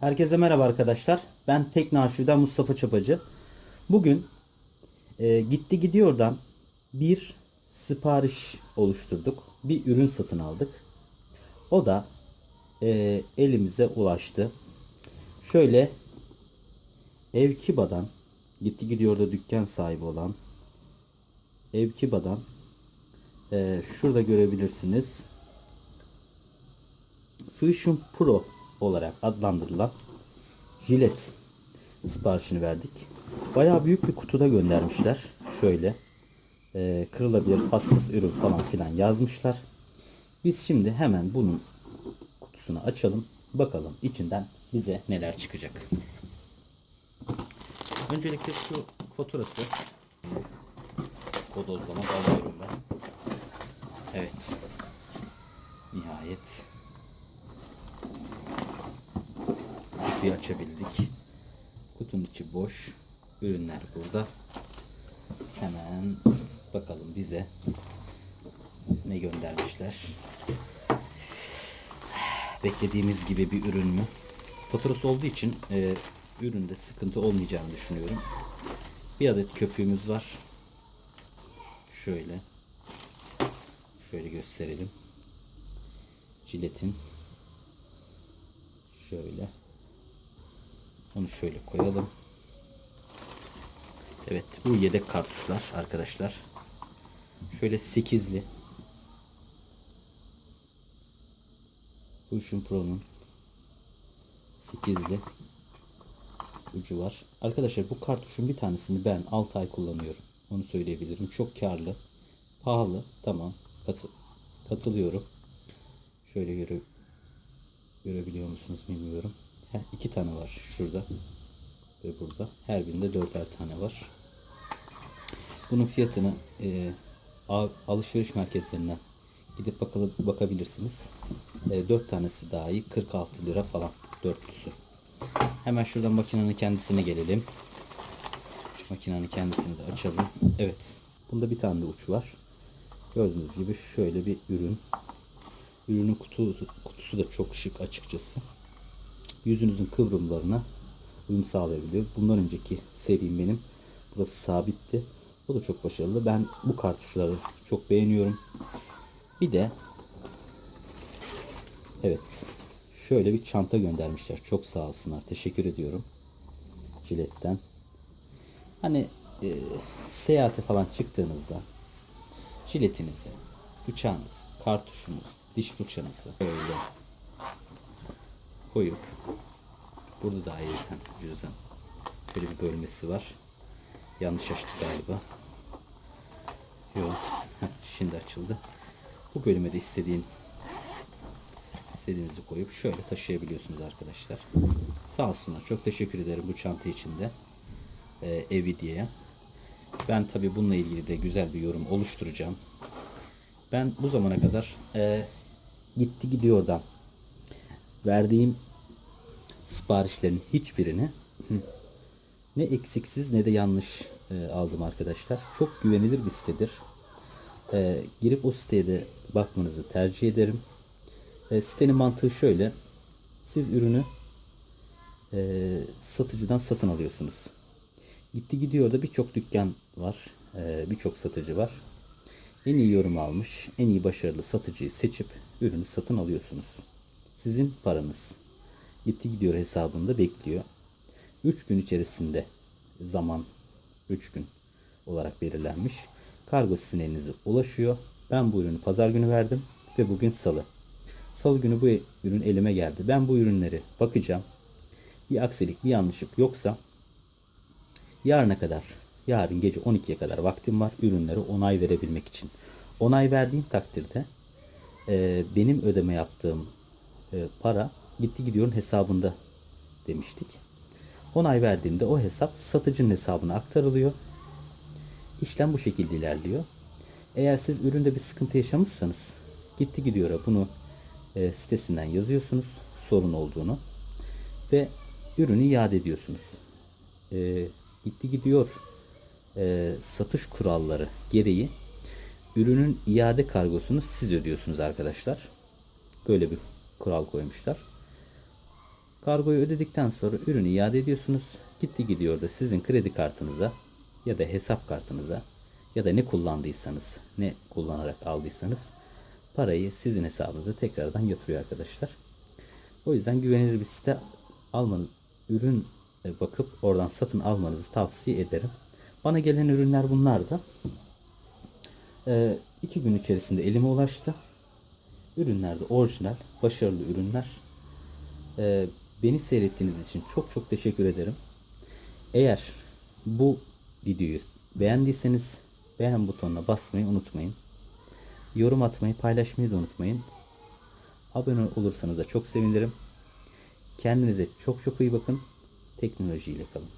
Herkese merhaba arkadaşlar. Ben Tekno Arşiv'den Mustafa Çapacı. Bugün e, gitti gidiyordan bir sipariş oluşturduk. Bir ürün satın aldık. O da e, elimize ulaştı. Şöyle Evkiba'dan gitti gidiyorda dükkan sahibi olan Evkiba'dan e, şurada görebilirsiniz. Fusion Pro olarak adlandırılan jilet siparişini verdik. Bayağı büyük bir kutuda göndermişler. Şöyle e, kırılabilir hassas ürün falan filan yazmışlar. Biz şimdi hemen bunun kutusunu açalım. Bakalım içinden bize neler çıkacak. Öncelikle şu faturası kodozlama alıyorum ben. Evet. Nihayet kutuyu açabildik. Kutunun içi boş. Ürünler burada. Hemen bakalım bize ne göndermişler. Beklediğimiz gibi bir ürün mü? Faturası olduğu için e, üründe sıkıntı olmayacağını düşünüyorum. Bir adet köpüğümüz var. Şöyle. Şöyle gösterelim. Jiletin şöyle onu şöyle koyalım. Evet bu yedek kartuşlar arkadaşlar. Şöyle 8'li Fusion Pro'nun 8'li ucu var. Arkadaşlar bu kartuşun bir tanesini ben 6 ay kullanıyorum. Onu söyleyebilirim. Çok karlı. Pahalı. Tamam. Katı, katılıyorum. Şöyle göre, görebiliyor musunuz bilmiyorum. Heh, iki tane var şurada ve burada. Her birinde dörder tane var. Bunun fiyatını e, alışveriş merkezlerinden gidip bakalım bakabilirsiniz. E, 4 tanesi dahi 46 lira falan dörtlüsü. Hemen şuradan makinenin kendisine gelelim. Makinenin kendisini de açalım. Evet. Bunda bir tane de uç var. Gördüğünüz gibi şöyle bir ürün. Ürünün kutu, kutusu da çok şık açıkçası. Yüzünüzün kıvrımlarına uyum sağlayabiliyor. Bundan önceki serim benim. Burası sabitti. O da çok başarılı. Ben bu kartuşları çok beğeniyorum. Bir de evet şöyle bir çanta göndermişler. Çok sağ olsunlar. Teşekkür ediyorum. Ciletten. Hani e, seyahate falan çıktığınızda jiletinizi, bıçağınız, kartuşunuz, diş fırçanızı böyle koyup burada da ayrıca cüzdan böyle bir bölmesi var. Yanlış açtık galiba. Yok. Şimdi açıldı. Bu bölüme de istediğin istediğinizi koyup şöyle taşıyabiliyorsunuz arkadaşlar. Sağ olsunlar. Çok teşekkür ederim bu çanta içinde. Ee, evi diye. Ben tabi bununla ilgili de güzel bir yorum oluşturacağım. Ben bu zamana kadar e, gitti gidiyordan verdiğim siparişlerin hiçbirini ne eksiksiz ne de yanlış e, aldım arkadaşlar. Çok güvenilir bir sitedir. E, girip o siteye de bakmanızı tercih ederim. E, sitenin mantığı şöyle. Siz ürünü e, satıcıdan satın alıyorsunuz. Gitti gidiyor da birçok dükkan var. E, birçok satıcı var. En iyi yorum almış, en iyi başarılı satıcıyı seçip ürünü satın alıyorsunuz. Sizin paranız gitti gidiyor hesabında bekliyor. 3 gün içerisinde zaman 3 gün olarak belirlenmiş. Kargo sizin elinize ulaşıyor. Ben bu ürünü pazar günü verdim ve bugün salı. Salı günü bu ürün elime geldi. Ben bu ürünleri bakacağım. Bir aksilik, bir yanlışlık yoksa yarına kadar, yarın gece 12'ye kadar vaktim var ürünlere onay verebilmek için. Onay verdiğim takdirde benim ödeme yaptığım para gitti gidiyorun hesabında demiştik. Onay verdiğimde o hesap satıcının hesabına aktarılıyor. İşlem bu şekilde ilerliyor. Eğer siz üründe bir sıkıntı yaşamışsanız gitti gidiyor bunu e, sitesinden yazıyorsunuz sorun olduğunu ve ürünü iade ediyorsunuz. E, gitti gidiyor e, satış kuralları gereği ürünün iade kargosunu siz ödüyorsunuz arkadaşlar. Böyle bir kural koymuşlar. Kargoyu ödedikten sonra ürünü iade ediyorsunuz. Gitti gidiyor da sizin kredi kartınıza ya da hesap kartınıza ya da ne kullandıysanız, ne kullanarak aldıysanız parayı sizin hesabınıza tekrardan yatırıyor arkadaşlar. O yüzden güvenilir bir site almanız, ürün bakıp oradan satın almanızı tavsiye ederim. Bana gelen ürünler bunlardı. Ee, iki gün içerisinde elime ulaştı. Ürünlerde orijinal, başarılı ürünler. Ee, beni seyrettiğiniz için çok çok teşekkür ederim. Eğer bu videoyu beğendiyseniz beğen butonuna basmayı unutmayın. Yorum atmayı, paylaşmayı da unutmayın. Abone olursanız da çok sevinirim. Kendinize çok çok iyi bakın. Teknolojiyle kalın.